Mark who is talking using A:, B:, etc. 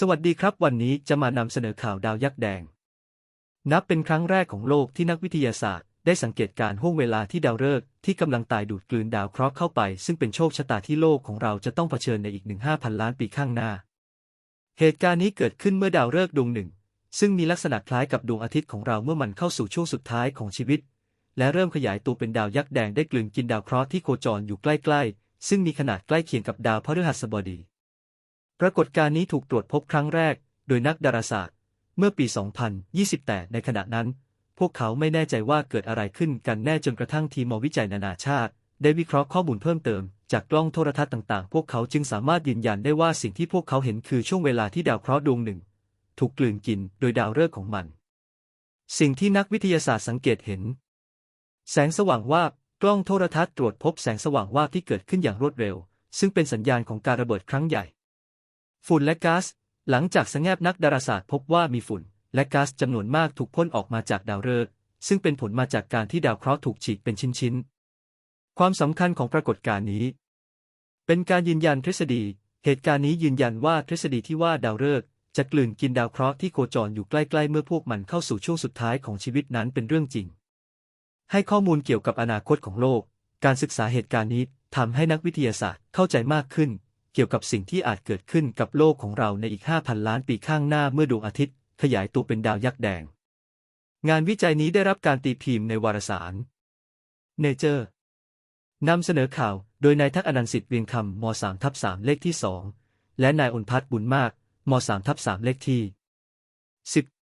A: สวัสดีครับ วันนี้จะมานำเสนอข่าวดาวยักษ์แดง นับเป็นครั้งแรกของโลกที่นักวิทยาศาสตร์ ได้สังเกตการ์ห่วงเวลาที่ดาวฤกษ์ที่กำลังตายดูดกลืนดาวเคราะห์เข้าไป ซึ่งเป็นโชคชะตาที่โลกของเราจะต้องเผชิญในอีกหนึ่งห้าพันล้านปีข้างหน้า เหตุการณ์นี้เกิดขึ้นเมื่อดาวฤกษ์ดวงหนึ่ง ซึ่งมีลักษณะคล้ายกับดวงอาทิตย์ของเราเมื่อมันเข้าสู่ช่วงสุดท้ายของชีวิต และเริ่มขยายตัวเป็นดาวยักษ์แดงได้กลืนกินดาวเคราะห์ที่โคจรอยู่ใกล้ๆ ซึ่งมีขนาดใกล้เคียงกับดาวพฤหัสบดี ปรากฏการณ์นี้ถูกตรวจพบครั้งแรก โดยนักดาราศาสตร์ เมื่อปี 2020 แต่ในขณะนั้น พวกเขาไม่แน่ใจว่าเกิดอะไรขึ้นกันแน่จนกระทั่งทีมวิจัยนานาชาติ ได้วิเคราะห์ข้อมูลเพิ่มเติม จากกล้องโทรทัศน์ต่างๆ พวกเขาจึงสามารถยืนยันได้ว่าสิ่งที่พวกเขาเห็นคือช่วงเวลาที่ดาวเคราะห์ดวงหนึ่ง ถูกกลืนกินโดยดาวฤกษ์ของมัน สิ่งที่นักวิทยาศาสตร์สังเกตเห็น แสงสว่างวาบกล้องโทรทัศน์ตรวจพบแสงสว่างวาบที่เกิดขึ้นอย่างรวดเร็ว ซึ่งเป็นสัญญาณของการระเบิดครั้งใหญ่ ฝุ่นและก๊าซหลังจากสังแงบนักดาราศาสตร์พบว่ามีฝุ่น และก๊าซจำนวนมากถูกพ่นออกมาจากดาวฤกษ์ซึ่งเป็นผลมาจากการที่ดาวเคราะห์ถูกฉีกเป็นชิ้นๆ ความสำคัญของปรากฏการณ์นี้ เป็นการยืนยันทฤษฎี เหตุการณ์นี้ยืนยันว่าทฤษฎีที่ว่าดาวฤกษ์จะกลืนกินดาวเคราะห์ที่โคจรอยู่ใกล้ๆ เมื่อพวกมันเข้าสู่ช่วงสุดท้ายของชีวิตนั้นเป็นเรื่องจริง ให้ข้อมูลเกี่ยวกับอนาคตของโลก การศึกษาเหตุการณ์นี้ทำให้นักวิทยาศาสตร์เข้าใจมากขึ้น เกี่ยวกับสิ่งที่อาจเกิดขึ้นกับโลกของเราในอีก 5,000 ล้านปีข้างหน้าเมื่อดวงอาทิตย์ ขยายตัวเป็นดาวยักษ์แดง งานวิจัยนี้ได้รับการตีพิมพ์ในวารสาร Nature นำเสนอข่าวโดยนายทักษ์อนันต์สิทธิ์เวียงคำม3ทับ3เลขที่ 2 และนายอนพัฒน์บุญมากม3ทับ3เลขที่ 10